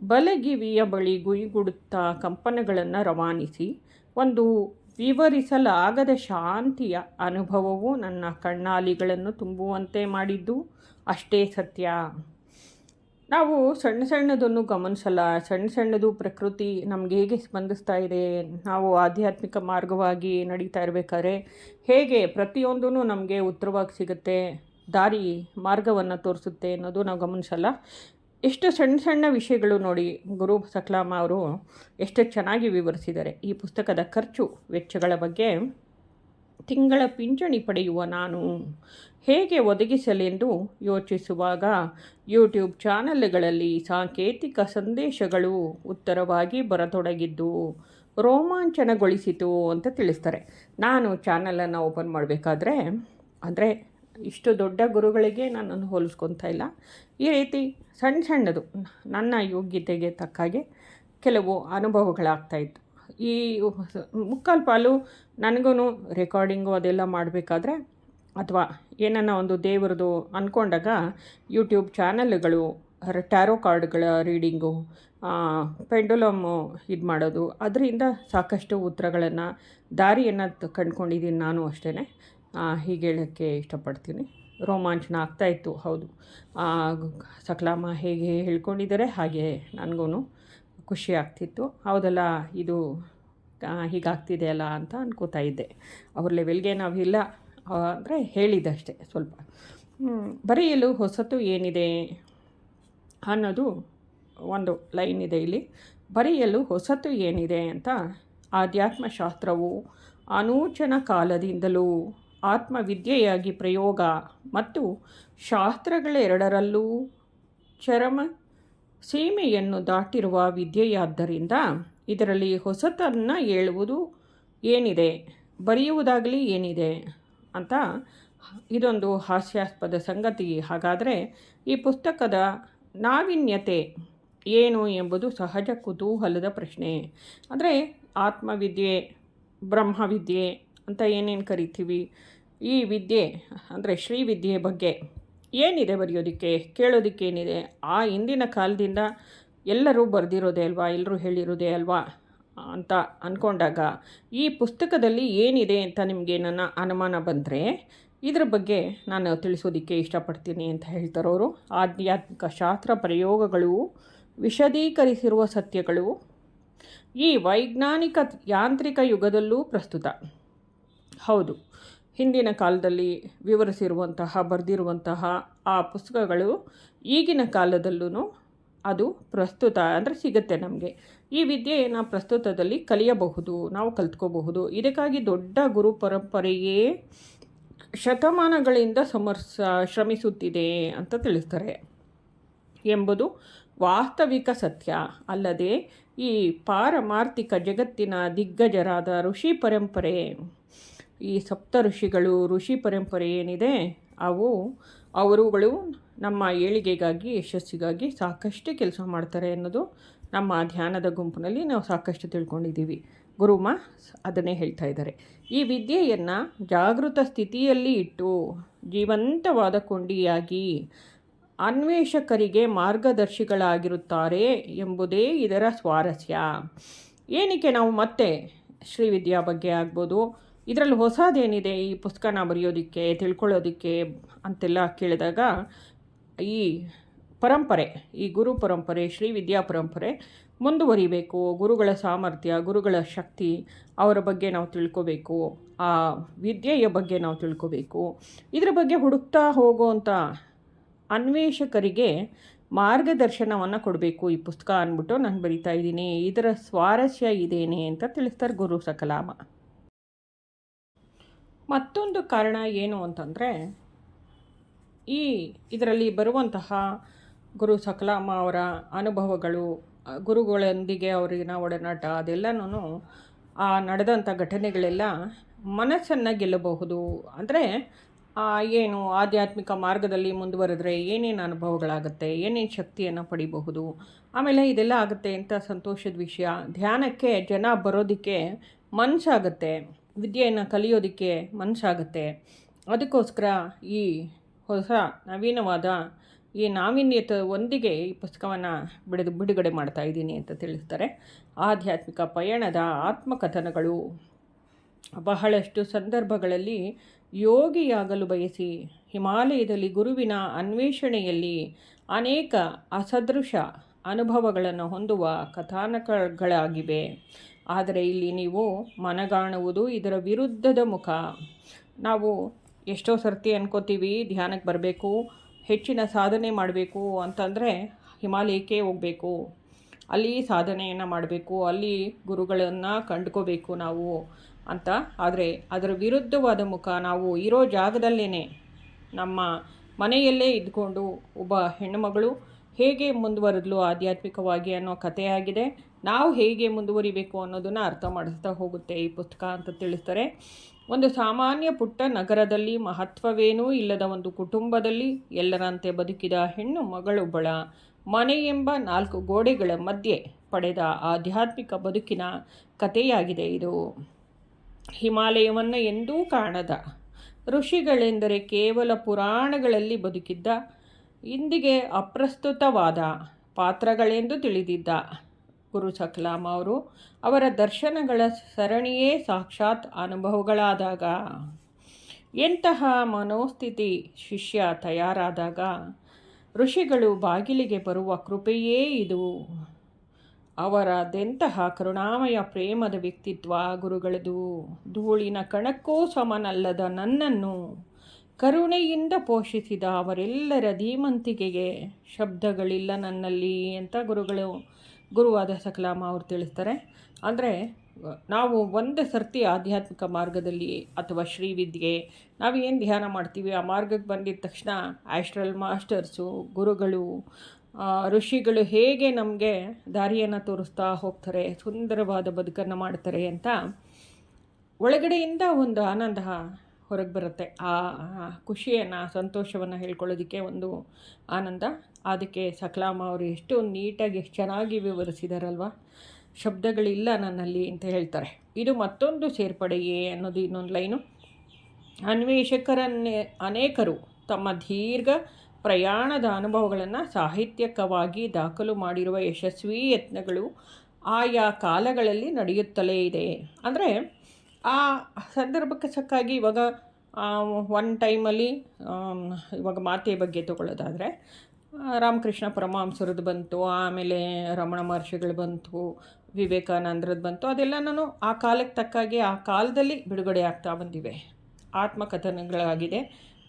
ಬಲಗಿವಿಯ ಬಳಿ ಗುಯಿಗುಡುತ್ತಾ ಕಂಪನಗಳನ್ನು ರವಾನಿಸಿ ಒಂದು ವಿವರಿಸಲಾಗದ ಶಾಂತಿಯ ಅನುಭವವು ನನ್ನ ಕಣ್ಣಾಲಿಗಳನ್ನು ತುಂಬುವಂತೆ ಮಾಡಿದ್ದು ಅಷ್ಟೇ ಸತ್ಯ. ನಾವು ಸಣ್ಣ ಸಣ್ಣದನ್ನು ಗಮನಿಸಲ್ಲ, ಸಣ್ಣ ಸಣ್ಣದು ಪ್ರಕೃತಿ ನಮ್ಗೆ ಹೇಗೆ ಸ್ಪಂದಿಸ್ತಾ ಇದೆ, ನಾವು ಆಧ್ಯಾತ್ಮಿಕ ಮಾರ್ಗವಾಗಿ ನಡೀತಾ ಇರಬೇಕಾದ್ರೆ ಹೇಗೆ ಪ್ರತಿಯೊಂದೂ ನಮಗೆ ಉತ್ತರವಾಗಿ ಸಿಗುತ್ತೆ, ದಾರಿ ಮಾರ್ಗವನ್ನು ತೋರಿಸುತ್ತೆ ಅನ್ನೋದು ನಾವು ಗಮನಿಸಲ್ಲ. ಎಷ್ಟು ಸಣ್ಣ ಸಣ್ಣ ವಿಷಯಗಳು ನೋಡಿ ಗುರು ಸಕ್ಲಾಮ ಅವರು ಎಷ್ಟು ಚೆನ್ನಾಗಿ ವಿವರಿಸಿದ್ದಾರೆ. ಈ ಪುಸ್ತಕದ ಖರ್ಚು ವೆಚ್ಚಗಳ ಬಗ್ಗೆ ತಿಂಗಳ ಪಿಂಚಣಿ ಪಡೆಯುವ ನಾನು ಹೇಗೆ ಒದಗಿಸಲೆಂದು ಯೋಚಿಸುವಾಗ ಯೂಟ್ಯೂಬ್ ಚಾನಲ್ಗಳಲ್ಲಿ ಸಾಂಕೇತಿಕ ಸಂದೇಶಗಳು ಉತ್ತರವಾಗಿ ಬರತೊಡಗಿದ್ದು ರೋಮಾಂಚನಗೊಳಿಸಿತು ಅಂತ ತಿಳಿಸ್ತಾರೆ. ನಾನು ಚಾನಲನ್ನು ಓಪನ್ ಮಾಡಬೇಕಾದ್ರೆ, ಅಂದರೆ ಇಷ್ಟು ದೊಡ್ಡ ಗುರುಗಳಿಗೆ ನನ್ನನ್ನು ಹೋಲಿಸ್ಕೊತಾ ಇಲ್ಲ. ಈ ರೀತಿ ಸಣ್ಣ ಸಣ್ಣದು ನನ್ನ ಯೋಗ್ಯತೆಗೆ ತಕ್ಕಾಗೆ ಕೆಲವು ಅನುಭವಗಳಾಗ್ತಾಯಿತ್ತು ಈ ಮುಕ್ಕಾಲು ಪಾಲು ನನಗೂ ರೆಕಾರ್ಡಿಂಗು ಅದೆಲ್ಲ ಮಾಡಬೇಕಾದ್ರೆ ಅಥವಾ ಏನನ್ನ ಒಂದು ದೇವರದು ಅಂದ್ಕೊಂಡಾಗ ಯೂಟ್ಯೂಬ್ ಚಾನಲ್ಗಳು, ಟ್ಯಾರೋ ಕಾರ್ಡ್ಗಳ ರೀಡಿಂಗು ಪೆಂಡುಲಮ್ಮು ಇದು ಮಾಡೋದು, ಅದರಿಂದ ಸಾಕಷ್ಟು ಉತ್ತರಗಳನ್ನು, ದಾರಿಯನ್ನು ಕಂಡುಕೊಂಡಿದ್ದೀನಿ ನಾನು ಅಷ್ಟೇ ಹೀಗೆ ಹೇಳೋಕ್ಕೆ ಇಷ್ಟಪಡ್ತೀನಿ. ರೋಮಾಂಚನ ಆಗ್ತಾಯಿತ್ತು ಹೌದು. ಸಕಲಾಮ ಹೇಗೆ ಹೇಳ್ಕೊಂಡಿದ್ದಾರೆ, ಹಾಗೆ ನನಗೂ ಖುಷಿ ಆಗ್ತಿತ್ತು. ಹೌದಲ್ಲ, ಇದು ಹೀಗಾಗ್ತಿದೆ ಅಲ್ಲ ಅಂತ ಅನ್ಕೋತಾ ಇದ್ದೆ. ಅವ್ರ ಲೆವೆಲ್ಗೆ ನಾವಿಲ್ಲ ಅಂದರೆ ಹೇಳಿದಷ್ಟೇ ಸ್ವಲ್ಪ. ಬರೆಯಲು ಹೊಸತು ಏನಿದೆ ಅನ್ನೋದು ಒಂದು ಲೈನ್ ಇದೆ ಇಲ್ಲಿ. ಬರೆಯಲು ಹೊಸತು ಏನಿದೆ ಅಂತ ಆಧ್ಯಾತ್ಮಶಾಸ್ತ್ರವು ಅನೂಚನ ಕಾಲದಿಂದಲೂ ಆತ್ಮವಿದ್ಯೆಯಾಗಿ ಪ್ರಯೋಗ ಮತ್ತು ಶಾಸ್ತ್ರಗಳೆರಡರಲ್ಲೂ ಚರಮ ಸೀಮೆಯನ್ನು ದಾಟಿರುವ ವಿದ್ಯೆಯಾದ್ದರಿಂದ ಇದರಲ್ಲಿ ಹೊಸತನ್ನು ಹೇಳುವುದು ಏನಿದೆ, ಬರೆಯುವುದಾಗಲಿ ಏನಿದೆ ಅಂತ ಇದೊಂದು ಹಾಸ್ಯಾಸ್ಪದ ಸಂಗತಿ. ಹಾಗಾದರೆ ಈ ಪುಸ್ತಕದ ನಾವೀನ್ಯತೆ ಏನು ಎಂಬುದು ಸಹಜ ಕುತೂಹಲದ ಪ್ರಶ್ನೆ. ಅಂದರೆ ಆತ್ಮವಿದ್ಯೆ, ಬ್ರಹ್ಮವಿದ್ಯೆ ಅಂತ ಏನೇನು ಕರಿತೀವಿ? ಈ ವಿದ್ಯೆ, ಅಂದರೆ ಶ್ರೀವಿದ್ಯೆ ಬಗ್ಗೆ ಏನಿದೆ ಬರೆಯೋದಕ್ಕೆ, ಕೇಳೋದಕ್ಕೆ ಏನಿದೆ? ಆ ಹಿಂದಿನ ಕಾಲದಿಂದ ಎಲ್ಲರೂ ಬರೆದಿರೋದೇ ಅಲ್ವಾ? ಎಲ್ಲರೂ ಹೇಳಿರೋದೇ ಅಲ್ವಾ? ಅಂತ ಅಂದ್ಕೊಂಡಾಗ ಈ ಪುಸ್ತಕದಲ್ಲಿ ಏನಿದೆ ಅಂತ ನಿಮಗೆ ನನ್ನ ಅನುಮಾನ ಬಂದರೆ ಇದ್ರ ಬಗ್ಗೆ ನಾನು ತಿಳಿಸೋದಕ್ಕೆ ಇಷ್ಟಪಡ್ತೀನಿ ಅಂತ ಹೇಳ್ತಾರವರು. ಆಧ್ಯಾತ್ಮಿಕ ಶಾಸ್ತ್ರ ಪ್ರಯೋಗಗಳು ವಿಷದೀಕರಿಸಿರುವ ಸತ್ಯಗಳು ಈ ವೈಜ್ಞಾನಿಕ ಯಾಂತ್ರಿಕ ಯುಗದಲ್ಲೂ ಪ್ರಸ್ತುತ. ಹೌದು. ಹಿಂದಿನ ಕಾಲದಲ್ಲಿ ವಿವರಿಸಿರುವಂತಹ, ಬರೆದಿರುವಂತಹ ಆ ಪುಸ್ತಕಗಳು ಈಗಿನ ಕಾಲದಲ್ಲೂ ಅದು ಪ್ರಸ್ತುತ ಅಂದರೆ ಸಿಗುತ್ತೆ ನಮಗೆ. ಈ ವಿದ್ಯೆಯನ್ನು ಪ್ರಸ್ತುತದಲ್ಲಿ ಕಲಿಯಬಹುದು, ನಾವು ಕಲ್ತ್ಕೋಬಹುದು. ಇದಕ್ಕಾಗಿ ದೊಡ್ಡ ಗುರು ಪರಂಪರೆಯೇ ಶತಮಾನಗಳಿಂದ ಸಮರ್ಸ, ಶ್ರಮಿಸುತ್ತಿದೆ ಅಂತ ತಿಳಿಸ್ತಾರೆ. ಎಂಬುದು ವಾಸ್ತವಿಕ ಸತ್ಯ. ಅಲ್ಲದೆ ಈ ಪಾರಮಾರ್ಥಿಕ ಜಗತ್ತಿನ ದಿಗ್ಗಜರಾದ ಋಷಿ ಪರಂಪರೆ ಈ ಸಪ್ತ ಋಷಿಗಳು ಋಷಿ ಪರಂಪರೆ ಏನಿದೆ, ಅವು ಅವರುಗಳು ನಮ್ಮ ಏಳಿಗೆಗಾಗಿ, ಯಶಸ್ಸಿಗಾಗಿ ಸಾಕಷ್ಟು ಕೆಲಸ ಮಾಡ್ತಾರೆ ಅನ್ನೋದು ನಮ್ಮ ಧ್ಯಾನದ ಗುಂಪಿನಲ್ಲಿ ನಾವು ಸಾಕಷ್ಟು ತಿಳ್ಕೊಂಡಿದ್ದೀವಿ. ಗುರುಮ ಅದನ್ನೇ ಹೇಳ್ತಾ ಇದ್ದಾರೆ. ಈ ವಿದ್ಯೆಯನ್ನು ಜಾಗೃತ ಸ್ಥಿತಿಯಲ್ಲಿ ಇಟ್ಟು ಜೀವಂತವಾದ ಕೊಂಡಿಯಾಗಿ ಅನ್ವೇಷಕರಿಗೆ ಮಾರ್ಗದರ್ಶಿಗಳಾಗಿರುತ್ತಾರೆ ಎಂಬುದೇ ಇದರ ಸ್ವಾರಸ್ಯ. ಏನಕ್ಕೆ ನಾವು ಮತ್ತೆ ಶ್ರೀವಿದ್ಯಾ ಬಗ್ಗೆ ಆಗ್ಬೋದು? ಇದರಲ್ಲಿ ಹೊಸದೇನಿದೆ ಈ ಪುಸ್ತಕನ ಬರೆಯೋದಕ್ಕೆ, ತಿಳ್ಕೊಳ್ಳೋದಕ್ಕೆ ಅಂತೆಲ್ಲ ಕೇಳಿದಾಗ ಈ ಪರಂಪರೆ, ಈ ಗುರು ಪರಂಪರೆ, ಶ್ರೀ ವಿದ್ಯಾ ಪರಂಪರೆ ಮುಂದುವರಿಬೇಕು. ಗುರುಗಳ ಸಾಮರ್ಥ್ಯ, ಗುರುಗಳ ಶಕ್ತಿ ಅವರ ಬಗ್ಗೆ ನಾವು ತಿಳ್ಕೋಬೇಕು. ಆ ವಿದ್ಯೆಯ ಬಗ್ಗೆ ನಾವು ತಿಳ್ಕೋಬೇಕು. ಇದರ ಬಗ್ಗೆ ಹುಡುಕ್ತಾ ಹೋಗುವಂಥ ಅನ್ವೇಷಕರಿಗೆ ಮಾರ್ಗದರ್ಶನವನ್ನು ಕೊಡಬೇಕು ಈ ಪುಸ್ತಕ ಅಂದ್ಬಿಟ್ಟು ನಾನು ಬರಿತಾ ಇದ್ದೀನಿ. ಇದರ ಸ್ವಾರಸ್ಯ ಇದೇನೆ ಅಂತ ತಿಳಿಸ್ತಾರೆ ಗುರು ಸಕಲಾಮ. ಮತ್ತೊಂದು ಕಾರಣ ಏನು ಅಂತಂದರೆ, ಈ ಇದರಲ್ಲಿ ಬರುವಂತಹ ಗುರು ಸಕಲಾಮ ಅವರ ಅನುಭವಗಳು, ಗುರುಗಳೊಂದಿಗೆ ಅವರಿಗಿನ ಒಡನಾಟ ಅದೆಲ್ಲನೂ ಆ ನಡೆದಂಥ ಘಟನೆಗಳೆಲ್ಲ ಮನಸ್ಸನ್ನು ಗೆಲ್ಲಬಹುದು. ಅಂದರೆ ಏನು ಆಧ್ಯಾತ್ಮಿಕ ಮಾರ್ಗದಲ್ಲಿ ಮುಂದುವರೆದ್ರೆ ಏನೇನು ಅನುಭವಗಳಾಗುತ್ತೆ, ಏನೇನು ಶಕ್ತಿಯನ್ನು ಪಡಿಬಹುದು, ಆಮೇಲೆ ಇದೆಲ್ಲ ಆಗುತ್ತೆ ಅಂತ ಸಂತೋಷದ ವಿಷಯ. ಧ್ಯಾನಕ್ಕೆ ಜನ ಬರೋದಕ್ಕೆ ಮನಸ್ಸಾಗುತ್ತೆ ವಿದ್ಯೆಯನ್ನು ಕಲಿಯೋದಕ್ಕೆ ಮನಸ್ಸಾಗುತ್ತೆ. ಅದಕ್ಕೋಸ್ಕರ ಈ ಹೊಸ ನವೀನವಾದ ಈ ನಾವೀನ್ಯತೆ ಒಂದಿಗೆ ಈ ಪುಸ್ತಕವನ್ನು ಬಿಡಿದು ಬಿಡುಗಡೆ ಮಾಡ್ತಾ ಇದ್ದೀನಿ ಅಂತ ತಿಳಿಸ್ತಾರೆ. ಆಧ್ಯಾತ್ಮಿಕ ಪಯಣದ ಆತ್ಮಕಥನಗಳು ಬಹಳಷ್ಟು ಸಂದರ್ಭಗಳಲ್ಲಿ ಯೋಗಿಯಾಗಲು ಬಯಸಿ ಹಿಮಾಲಯದಲ್ಲಿ ಗುರುವಿನ ಅನ್ವೇಷಣೆಯಲ್ಲಿ ಅನೇಕ ಅಸದೃಶ ಅನುಭವಗಳನ್ನು ಹೊಂದುವ ಕಥಾನಕಗಳಾಗಿವೆ. ಆದರೆ ಇಲ್ಲಿ ನೀವು ಮನಗಾಣುವುದು ಇದರ ವಿರುದ್ಧದ ಮುಖ. ನಾವು ಎಷ್ಟೋ ಸರ್ತಿ ಅನ್ಕೋತೀವಿ, ಧ್ಯಾನಕ್ಕೆ ಬರಬೇಕು, ಹೆಚ್ಚಿನ ಸಾಧನೆ ಮಾಡಬೇಕು ಅಂತಂದರೆ ಹಿಮಾಲಯಕ್ಕೆ ಹೋಗಬೇಕು. ಅಲ್ಲಿ ಸಾಧನೆಯನ್ನು ಮಾಡಬೇಕು, ಅಲ್ಲಿ ಗುರುಗಳನ್ನು ಕಂಡ್ಕೋಬೇಕು ನಾವು ಅಂತ. ಆದರೆ ಅದರ ವಿರುದ್ಧವಾದ ಮುಖ ನಾವು ಇರೋ ಜಾಗದಲ್ಲೇ ನಮ್ಮ ಮನೆಯಲ್ಲೇ ಇದ್ಕೊಂಡು ಒಬ್ಬ ಹೆಣ್ಣುಮಗಳು ಹೇಗೆ ಮುಂದುವರೆದ್ಲು ಆಧ್ಯಾತ್ಮಿಕವಾಗಿ ಅನ್ನೋ ಕಥೆಯಾಗಿದೆ. ನಾವು ಹೇಗೆ ಮುಂದುವರಿಬೇಕು ಅನ್ನೋದನ್ನು ಅರ್ಥ ಮಾಡಿಸ್ತಾ ಹೋಗುತ್ತೆ ಈ ಪುಸ್ತಕ ಅಂತ ತಿಳಿಸ್ತಾರೆ. ಒಂದು ಸಾಮಾನ್ಯ ಪುಟ್ಟ ನಗರದಲ್ಲಿ ಮಹತ್ವವೇನೂ ಇಲ್ಲದ ಒಂದು ಕುಟುಂಬದಲ್ಲಿ ಎಲ್ಲರಂತೆ ಬದುಕಿದ ಹೆಣ್ಣು ಮಗಳು ಬಳ, ಮನೆ ಎಂಬ ನಾಲ್ಕು ಗೋಡೆಗಳ ಮಧ್ಯೆ ಪಡೆದ ಆಧ್ಯಾತ್ಮಿಕ ಬದುಕಿನ ಕಥೆಯಾಗಿದೆ ಇದು. ಹಿಮಾಲಯವನ್ನು ಎಂದೂ ಕಾಣದ ಋಷಿಗಳೆಂದರೆ ಕೇವಲ ಪುರಾಣಗಳಲ್ಲಿ ಬದುಕಿದ್ದ, ಇಂದಿಗೆ ಅಪ್ರಸ್ತುತವಾದ ಪಾತ್ರಗಳೆಂದು ತಿಳಿದಿದ್ದ. ಗುರು ಸಕಲಾಂ ಅವರು ಅವರ ದರ್ಶನಗಳ ಸರಣಿಯೇ ಸಾಕ್ಷಾತ್ ಅನುಭವಗಳಾದಾಗ. ಎಂತಹ ಮನೋಸ್ಥಿತಿ ಶಿಷ್ಯ ತಯಾರಾದಾಗ ಋಷಿಗಳು ಬಾಗಿಲಿಗೆ ಬರುವ ಕೃಪೆಯೇ ಇದು. ಅವರದೆಂತಹ ಕರುಣಾಮಯ ಪ್ರೇಮದ ವ್ಯಕ್ತಿತ್ವ ಗುರುಗಳದು. ಧೂಳಿನ ಕಣಕ್ಕೂ ಸಮನಲ್ಲದ ನನ್ನನ್ನು ಕರುಣೆಯಿಂದ ಪೋಷಿಸಿದ ಅವರೆಲ್ಲರ ಧೀಮಂತಿಕೆಗೆ ಶಬ್ದಗಳಿಲ್ಲ ನನ್ನಲ್ಲಿ ಅಂತ ಗುರುಗಳು ಗುರುವಾದ ಸಕಲಾಮ ಅವರು ತಿಳಿಸ್ತಾರೆ. ಅಂದರೆ, ನಾವು ಒಂದೇ ಸರ್ತಿ ಆಧ್ಯಾತ್ಮಿಕ ಮಾರ್ಗದಲ್ಲಿ ಅಥವಾ ಶ್ರೀವಿದ್ಯೆ, ನಾವು ಏನು ಧ್ಯಾನ ಮಾಡ್ತೀವಿ, ಆ ಮಾರ್ಗಕ್ಕೆ ಬಂದಿದ್ದ ತಕ್ಷಣ ಆಸ್ಟ್ರಲ್ ಮಾಸ್ಟರ್ಸು, ಗುರುಗಳು ಋಷಿಗಳು ಹೇಗೆ ನಮಗೆ ದಾರಿಯನ್ನು ತೋರಿಸ್ತಾ ಹೋಗ್ತಾರೆ, ಸುಂದರವಾದ ಬದುಕನ್ನು ಮಾಡ್ತಾರೆ ಅಂತ ಒಳಗಡೆಯಿಂದ ಒಂದು ಆನಂದ ಹೊರಗೆ ಬರುತ್ತೆ. ಆ, ಖುಷಿಯನ್ನು, ಸಂತೋಷವನ್ನು ಹೇಳ್ಕೊಳ್ಳೋದಕ್ಕೆ ಒಂದು ಆನಂದ ಅದಕ್ಕೆ ಸಕಲಾಮ ಅವರು ಎಷ್ಟು ನೀಟಾಗಿ ಎಷ್ಟು ಚೆನ್ನಾಗಿ ವಿವರಿಸಿದಾರಲ್ವ? ಶಬ್ದಗಳಿಲ್ಲ ನನ್ನಲ್ಲಿ ಅಂತ ಹೇಳ್ತಾರೆ. ಇದು ಮತ್ತೊಂದು ಸೇರ್ಪಡೆಯೇ ಅನ್ನೋದು ಇನ್ನೊಂದು ಲೈನು. ಅನ್ವೇಷಕರನ್ನೇ, ಅನೇಕರು ತಮ್ಮ ದೀರ್ಘ ಪ್ರಯಾಣದ ಅನುಭವಗಳನ್ನು ಸಾಹಿತ್ಯಕವಾಗಿ ದಾಖಲು ಮಾಡಿರುವ ಯಶಸ್ವಿ ಯತ್ನಗಳು ಆಯಾ ಕಾಲಗಳಲ್ಲಿ ನಡೆಯುತ್ತಲೇ ಇದೆ. ಅಂದರೆ ಆ ಸಂದರ್ಭಕ್ಕೆ ಸಕ್ಕಾಗಿ ಇವಾಗ ಒನ್ ಟೈಮಲ್ಲಿ ಇವಾಗ ಮಾತೆಯ ಬಗ್ಗೆ ತಗೊಳ್ಳೋದಾದರೆ ರಾಮಕೃಷ್ಣ ಪರಮಹಂಸರದ್ದು ಬಂತು, ಆಮೇಲೆ ರಮಣ ಮಹರ್ಷಿಗಳು ಬಂತು, ವಿವೇಕಾನಂದರದ್ದು ಬಂತು ಅದೆಲ್ಲ ನಾನು ಆ ಕಾಲಕ್ಕೆ ತಕ್ಕಾಗಿ ಆ ಕಾಲದಲ್ಲಿ ಬಿಡುಗಡೆ ಆಗ್ತಾ ಬಂದಿವೆ. ಆತ್ಮಕಥನಗಳಾಗಿದೆ,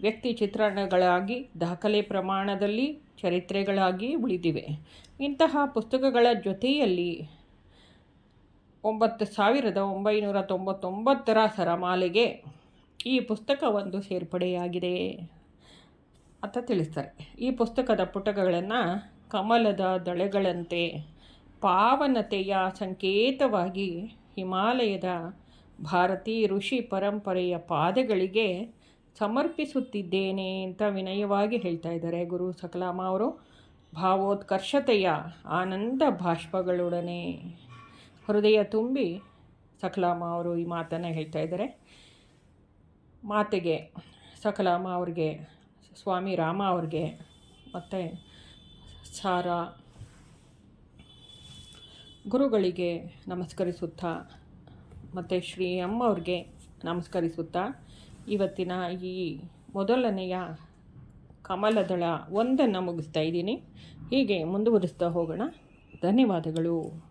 ವ್ಯಕ್ತಿ ಚಿತ್ರಣಗಳಾಗಿ, ದಾಖಲೆ ಪ್ರಮಾಣದಲ್ಲಿ ಚರಿತ್ರೆಗಳಾಗಿ ಉಳಿದಿವೆ. ಇಂತಹ ಪುಸ್ತಕಗಳ ಜೊತೆಯಲ್ಲಿ ಒಂಬತ್ತು ಸಾವಿರದ ಒಂಬೈನೂರ ತೊಂಬತ್ತೊಂಬತ್ತರ ಸರಮಾಲೆಗೆ ಈ ಪುಸ್ತಕ ಒಂದು ಸೇರ್ಪಡೆಯಾಗಿದೆ. ಅಂತ ತಿಳಿಸ್ತಾರೆ. ಈ ಪುಸ್ತಕದ ಪುಟಗಳನ್ನು ಕಮಲದ ದಳೆಗಳಂತೆ ಪಾವನತೆಯ ಸಂಕೇತವಾಗಿ ಹಿಮಾಲಯದ ಭಾರತೀಯ ಋಷಿ ಪರಂಪರೆಯ ಪಾದಗಳಿಗೆ ಸಮರ್ಪಿಸುತ್ತಿದ್ದೇನೆ ಅಂತ ವಿನಯವಾಗಿ ಹೇಳ್ತಾ ಇದ್ದಾರೆ ಗುರು ಸಕಲಾಮ ಅವರು. ಭಾವೋತ್ಕರ್ಷತೆಯ ಆನಂದ ಭಾಷ್ಪಗಳೊಡನೆ ಹೃದಯ ತುಂಬಿ ಸಕಲಾಮ ಅವರು ಈ ಮಾತನ್ನು ಹೇಳ್ತಾ ಇದ್ದಾರೆ. ಮಾತೆಗೆ ಸಕಲಾಮ ಅವ್ರಿಗೆ ಸ್ವಾಮಿ ರಾಮ ಅವ್ರಿಗೆ ಮತ್ತು ಸಾರ ಗುರುಗಳಿಗೆ ನಮಸ್ಕರಿಸುತ್ತಾ, ಮತ್ತು ಶ್ರೀ ಅಮ್ಮ ಅವ್ರಿಗೆ ನಮಸ್ಕರಿಸುತ್ತಾ, ಇವತ್ತಿನ ಈ ಮೊದಲನೆಯ ಕಮಲದಳ ಒಂದನ್ನು ಮುಗಿಸ್ತಾ ಇದ್ದೀನಿ. ಹೀಗೆ ಮುಂದುವರಿಸ್ತಾ ಹೋಗೋಣ. ಧನ್ಯವಾದಗಳು.